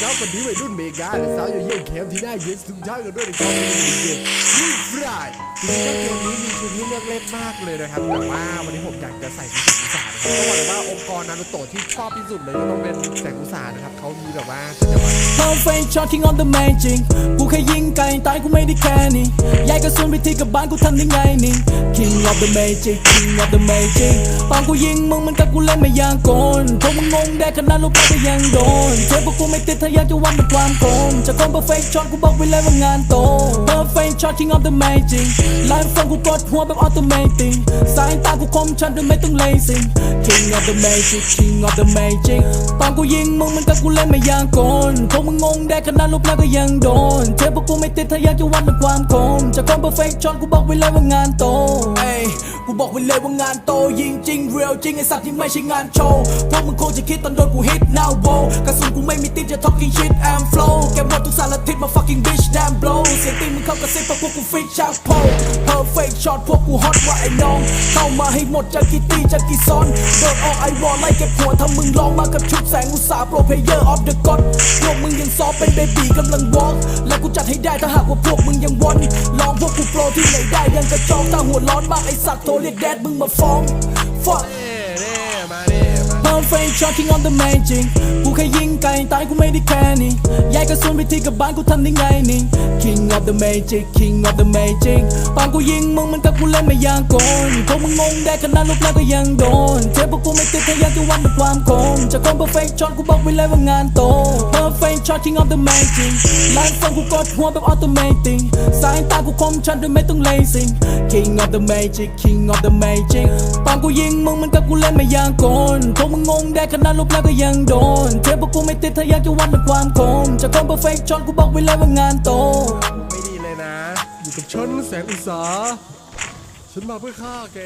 ครับวันนี้วัยรุ่นเมกาและสาวอยู่เยี่ยมแคมที่น่าเย็นทุกท่านกันด้วยในความเป็นเกมนี่ฟรายจริงๆแล้วเกมนี้มีชุดที่เลือกเล่นมากเลยนะครับแต่ว่าวันนี้ผมอยากจะใส่แสงอุตสาหนะครับต้องบอกเลยว่าองค์กรนารูโตะที่ชอบที่สุดเลยก็ต้องเป็นแสงอุตสาหนะครับเขามีแบบว่าสัญลักษณ์ Perfect shotting on the main จริงกูแค่ยิงไก่ตายกูไม่ได้แค่นี้ย้ายกระสุนไปที่กับบ้านกูทำได้ไงนี่ King of the Magic King of the Magic ปางกูยิงมึงมันกับกูเล่นไม่ยางโกนพวกมึงงงได้ขนาดลูกไปก็ยังโดนเทปพวกกูไม่ติดถ้าอยากจะวัดมันความโกงจะคง perfect shot กูบอกไว้เลยว่างานโต Perfect shot King of the Magic ไลฟ์ฟังกูกดหัวแบบ automatic สายตากูคมชัดโดยไม่ต้อง lazy King of the Magic King of the Magic ปางกูยิงมึงมันกับกูเล่นไม่ยางโกนพวกมึงงงได้ขนาดลูกแล้วก็ยังโดน เทปพวกกูไม่ติดถ้าอยากจะวัดมันความโกงจะคง perfect shot กูบอกไว้เลยว่างานโตเอ้กูบอกไว้เลยว่างานโตยิงจริง real จริงไอสัตว์ที่ไม่ใช่งานโชว์พวกมึงคงจะคิดตอนโดนกู hit now wo กระสุนกูไม่มีติดจะท talking shit and flow แกหมดทุกสารทิศมา fucking bitch damn blow เสียงตีมึงเข้ากระซิบพวกกู freak shout po perfect shot พวกกู hot ว่าไอ้น้อง เข้ามาให้หมดจากกี่ตีจากกี่ซ้อนเดินออกไอวอลไล่เก็บหัวถ้ามึงลองมากับชุดแสงอุตสาห์ pro player of the god พวกมึงยังซอฟเป็นเบบีกำลัง walk และกูจัดให้ได้ถ้าหากว่าพวกมึงยังวอนลองพวกกูโปรที่ไหนได้ยังกระจอกถ้าหัวร้อนมากไอสัตว์โทรเรียกแดดมึงมาฟ้อง fuck น่มา Perfect shotting on the man จริงกูแค่ยิงไกลตายกูไม่ได้แค่นี้ย้ายกระสุนไปที่กับบ้านกูทำได้ไงนี่ King of the Magic King of the Magic ปางกูยิงมึงมันกับกูเล่นไม่ยางโกนพวกมึงงงได้ขนาดลูกแล้วก็ยังโดนเทปพวกกูไม่ ติดถ้าอยากจะวัดด้วยความโกงจะคง perfect shot กูบอกไว้เลยว่างานโต Perfect shotting of the Magic ไลฟ์ฟังกูกดหัวแบบ automatic สายตากูคมชัดโดยไม่ต้อง lazy King of the Magic King of the Magic ปางกูยิงมึงมันกับกูเล่นไม่ยางโกนพวกมึงงงได้ขนาดลูกแล้วก็ยังโดน เทปพวกกูไม่ติดถ้าอยากจะวัดด้วยความโกงจะคง perfect shot กูบอกไว้เลยว่างานโต ไม่ดีเลยนะ อยู่กับฉันแสงอุตสาฉันมาเพื่อฆ่าแก